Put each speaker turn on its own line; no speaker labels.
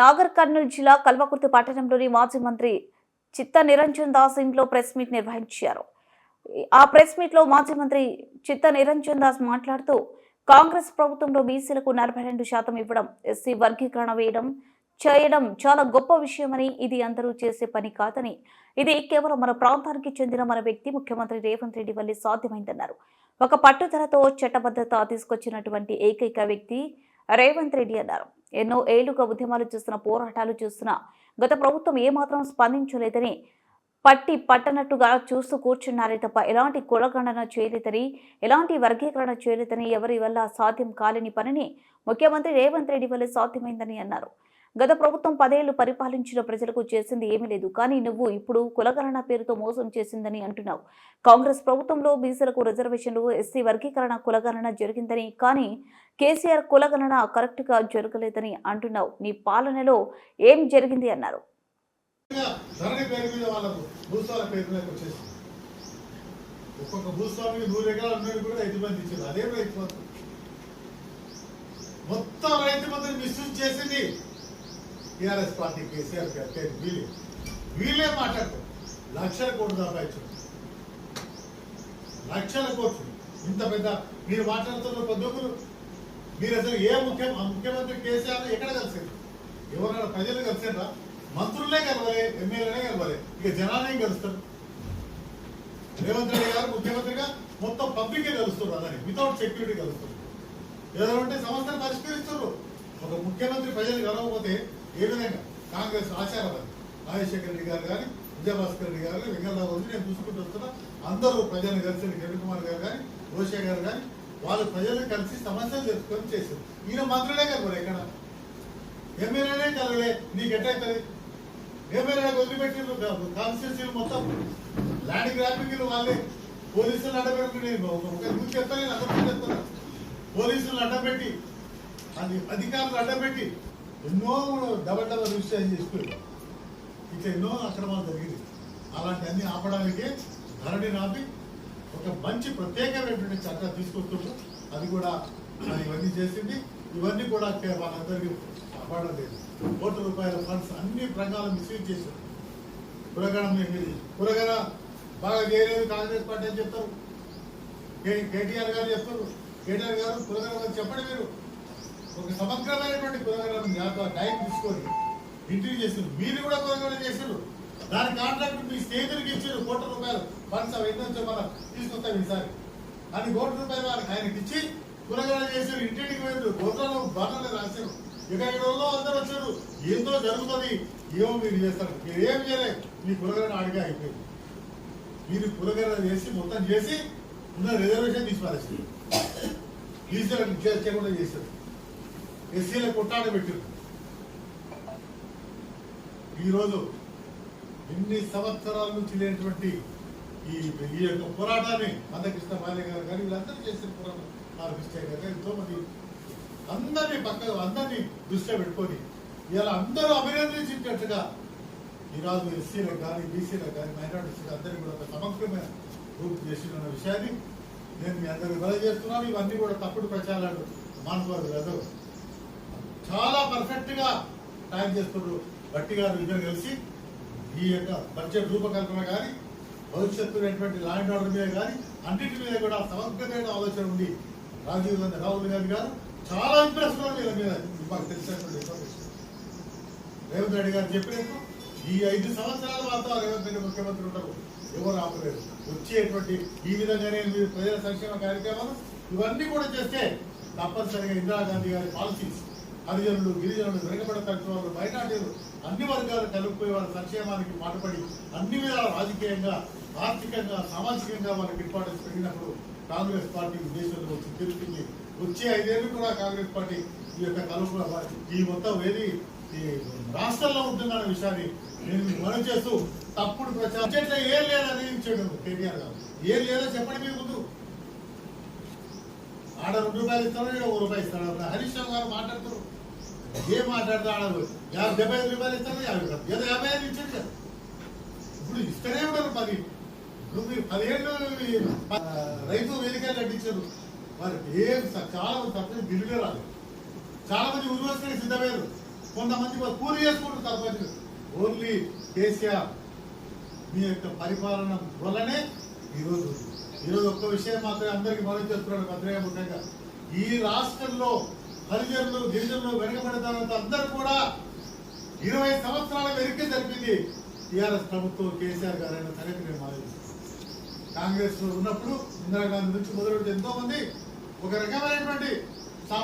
నాగర్ కర్నూలు జిల్లా కల్వకుర్తి పట్టణంలోని మాజీ మంత్రి చిత్త నిరంజన్ దాస్ ఇంట్లో ప్రెస్ మీట్ నిర్వహించారు. ఆ ప్రెస్ మీట్లో మాజీ మంత్రి చిత్త నిరంజన్ దాస్ మాట్లాడుతూ కాంగ్రెస్ ప్రభుత్వంలో బీసీలకు నలభై రెండు శాతం ఇవ్వడం ఎస్సీ వర్గీకరణ వేయడం చేయడం చాలా గొప్ప విషయమని ఇది అందరూ చేసే పని కాదని ఇది కేవలం మన ప్రాంతానికి చెందిన మన వ్యక్తి ముఖ్యమంత్రి రేవంత్ రెడ్డి వల్లే సాధ్యమైందన్నారు. ఒక పట్టుదలతో చట్టబద్ధత తీసుకొచ్చినటువంటి ఏకైక వ్యక్తి రేవంత్ రెడ్డి అన్నారు. ఎన్నో ఏళ్ళుగా ఉద్యమాలు చేస్తున్న పోరాటాలు చేస్తున్న గత ప్రభుత్వం ఏమాత్రం స్పందించలేదని పట్టి పట్టనట్టుగా చూస్తూ కూర్చున్నారే తప్ప ఎలాంటి కులగణన చేయలేదని ఎలాంటి వర్గీకరణ చేయలేదని ఎవరి వల్ల సాధ్యం కాలేని పనిని ముఖ్యమంత్రి రేవంత్ రెడ్డి వల్ల సాధ్యమైందని అన్నారు. గత ప్రభుత్వం పదేళ్ళు పరిపాలించిన ప్రజలకు చేసింది ఏమీ లేదు. కానీ నువ్వు ఇప్పుడు కులగణన పేరుతో మోసం చేసిందని అంటున్నావు. కాంగ్రెస్ ప్రభుత్వంలో బీసీలకు రిజర్వేషన్లు ఎస్సీ వర్గీకరణ కులగణన జరిగిందని కానీ కేసీఆర్ కులగణన కరెక్ట్గా జరగలేదని అంటున్నావు. నీ పాలనలో ఏం జరిగింది అన్నారు.
ఒక్కొక్క భూస్వామికి నూరు ఎకరాలు కూడా రైతు బంధు ఇచ్చారు అదే రైతు బంధు. మొత్తం రైతు బంధుని మిస్యూజ్ చేసింది. టీఆర్ఎస్ పార్టీ కేసీఆర్ గారి వీలే. వీళ్ళే మాటకు లక్షల కోట్లు సంపాదించారు లక్షల కోట్లు. ఇంత పెద్ద మీరు మాట్లాడుతున్న పొద్దుకులు మీరు అసలు ఏ ముఖ్య ముఖ్యమంత్రి కేసీఆర్ ఎక్కడ కలిసారు ఎవరైనా ప్రజలు కలిసారా మంత్రులే కలవలే ఎమ్మెల్యేలే కలవలే. ఇక జనాలే కలుస్తారు? రేవంత్ రెడ్డి గారు ముఖ్యమంత్రిగా మొత్తం పబ్లికే కలుస్తారు అదని వితౌట్ సెక్యూరిటీ కలుస్తారు ఏదో ఉంటే సమస్యను పరిష్కరిస్తారు ఒక ముఖ్యమంత్రి ప్రజలు కలవకపోతే ఏ విధంగా? కాంగ్రెస్ ఆచారవాది రాజశేఖర రెడ్డి గారు కానీ విజయభాస్కర్ రెడ్డి గారు వెంకటరావు గారు నేను చూసుకుంటూ వస్తున్నా అందరూ ప్రజలను కలిసి కిరణ్ కుమార్ గారు కానీ రోషే గారు కానీ వాళ్ళు ప్రజలు కలిసి సమస్యలు తెలుసుకొని చేశారు. ఈయన మంత్రులే కలవరు ఎక్కడ? ఎమ్మెల్యేనే కలవలే నీకు ఎట్టయితుంది? ఎమ్మెల్యే వదిలిపెట్టిండ్రు కాన్స్టిట్యూన్సీలు మొత్తం? ల్యాండ్ గ్రాఫింగ్ వాళ్ళే. పోలీసులు అడ్డపెట్టి నేను ఒక గురించి చెప్తాను నేను అందరికీ చెప్తాను. పోలీసులు అడ్డపెట్టి అది అధికారులు అడ్డపెట్టి ఎన్నో డబల్ డబల్ రిజిస్ట్రేషన్ చేసుకుని ఇట్లా ఎన్నో అక్రమాలు జరిగింది అలాంటి అన్ని ఆపడానికి ధరణి రాపి ఒక మంచి ప్రత్యేకమైనటువంటి చట్టం తీసుకొస్తుండ్రు అది కూడా ఇవన్నీ చేసింది. ఇవన్నీ కూడా వాళ్ళందరికీ కాపాడడం లేదు. కోట్ల రూపాయల ఫండ్స్ అన్ని ప్రకారం మిస్యూజ్ చేశారు. కురగణం ఏమిది కురగణ బాగా చేయలేదు కాంగ్రెస్ పార్టీ అని చెప్తారు. కే- కేటీఆర్ గారు చెప్తారు. కేటీఆర్ గారు కురగణ చెప్పండి మీరు ఒక సమగ్రమైనటువంటి కులగణం టైం తీసుకొని ఇంటికి చేశారు. మీరు కూడా కొనుగోలు చేశారు. దాని కాంట్రాక్ట్ మీ స్నేహితుడికి ఇచ్చారు. కోట్ల రూపాయలు. ఫండ్స్ అవి ఎన్నో మనం తీసుకొస్తాం ఈసారి. అని కోట్ల రూపాయలు వారికి ఆయనకి ఇచ్చి కూరగాయలు చేశారు. ఇంటింటికి వెళ్ళారు. గోత్రాలు బాగా రాశారు. ఇక ఈ రోజుల్లో అందరూ వచ్చారు. ఏందో జరుగుతుంది. ఏమో మీరు చేస్తారు. మీరు ఏం చేయలేదు మీ కూరగాయలు అడిగే అయిపోయింది. మీరు కూరగాయలు చేసి మొత్తం చేసి ఉన్న రిజర్వేషన్ తీసి పారేసారు ఈసీలకు చేయకుండా చేశారు. ఎస్సీల కొట్టాడ పెట్టారు. ఈరోజు ఎన్ని సంవత్సరాల నుంచి లేనటువంటి ఈ ఈ యొక్క పోరాటాన్ని మందకృష్ణ మాలే గారు కానీ వీళ్ళందరూ చేసిన పోరాటం ఆర్ గారు ఎంతో మంది అందరినీ పక్క అందరినీ దృష్టిలో పెట్టుకొని ఇలా అందరూ అభినందించినట్టుగా ఈరోజు ఎస్సీలకు కానీ బీసీలకు కానీ మైనార్టీస్కి అందరికీ కూడా ఒక సమగ్రమైన రూపు చేసిన విషయాన్ని నేను మీ అందరికి తెలియజేస్తున్నాను ఇవన్నీ కూడా తప్పుడు ప్రచారాలు మానుకోవద్దు లేదు. చాలా పర్ఫెక్ట్గా టైం చేస్తున్నారు బట్టి గారు ఇద్దరు కలిసి ఈ యొక్క బడ్జెట్ రూపకల్పన కానీ భవిష్యత్తు లా అండ్ ఆర్డర్ మీద కానీ అన్నింటి మీద కూడా సమగ్రమైన ఆలోచన ఉంది రాజీవ్ గాంధీ రాహుల్ గాంధీ గారు చాలా ఇంప్రెస్ వీళ్ళ మీద. మాకు తెలిసినటువంటి ఇన్ఫర్మేషన్ రేవంత్ రెడ్డి గారు చెప్పినట్టు ఈ ఐదు సంవత్సరాల మాత్రం రేవంత్ రెడ్డి ముఖ్యమంత్రి ఉంటారు ఎవరు ఆపలేరు. వచ్చేటువంటి ఈ విధంగానే మీరు ప్రజల సంక్షేమ కార్యక్రమాలు ఇవన్నీ కూడా చేస్తే తప్పనిసరిగా ఇందిరాగాంధీ గారి పాలసీస్ హరిజనులు గిరిజనులు వెనుకబడిన వాళ్ళు మైనార్టీలు అన్ని వర్గాలు కలుపుకుని వాళ్ళ సంక్షేమానికి పాటుపడి అన్ని విధాల రాజకీయంగా ఆర్థికంగా సామాజికంగా వాళ్ళకి ఇంపార్టెన్స్ పెరిగినప్పుడు కాంగ్రెస్ పార్టీ దేశంలో వచ్చి తిరుగుతుంది వచ్చే ఐదేళ్ళు కూడా కాంగ్రెస్ పార్టీ ఈ యొక్క కలుపు ఈ మొత్తం ఏది? ఈ రాష్ట్రంలో ఉంటుందన్న విషయాన్ని నేను మీకు మనం చేస్తూ తప్పుడు ప్రచారం. ఏం లేదని ఇచ్చాడు కేటీఆర్ గారు. ఏం లేదో చెప్పండి మీ ముందు. ఆడ రెండు రూపాయలు ఇస్తారో ఈడ ఒక రూపాయి హరీష్ రావు గారు మాట్లాడుతారు ఏం మాట్లాడతాడు యాభై డెబ్బై ఐదు రూపాయలు ఇస్తాడు యాభై రూపాయలు ఏదో యాభై ఐదు ఇచ్చాడు కదా. ఇప్పుడు ఇస్తూనే ఉంటారు పది ఇప్పుడు మీరు పదిహేళ్ళు రైతు వేదికలు కట్టించారు. వారికి ఏం చాలా మంది తప్పని బిల్లులే రాలేదు. చాలా మంది యూనివర్సిటీకి సిద్ధమయ్యారు. కొంతమంది వాళ్ళు కూలి చేసుకుంటారు సర్పంచ్ ఓన్లీ కేసీఆర్ మీ యొక్క పరిపాలన వల్లనే ఈరోజు ఈరోజు ఒక్క విషయం మాత్రమే అందరికీ మనం చేస్తున్నాడు భద్రయ్య ముఖ్యంగా. ఈ రాష్ట్రంలో హరిజనులు గిరిజనులు వెనుకబడతానంత అందరూ కూడా ఇరవై సంవత్సరాల వెనక్కి జరిపింది టీఆర్ఎస్ ప్రభుత్వం కేసీఆర్ గారు అయిన సంగతి నేను మాట్లాడుతున్నాం కాంగ్రెస్లో ఉన్నప్పుడు ఇందిరాగాంధీ నుంచి మొదలు ఎంతో మంది ఒక రకమైనటువంటి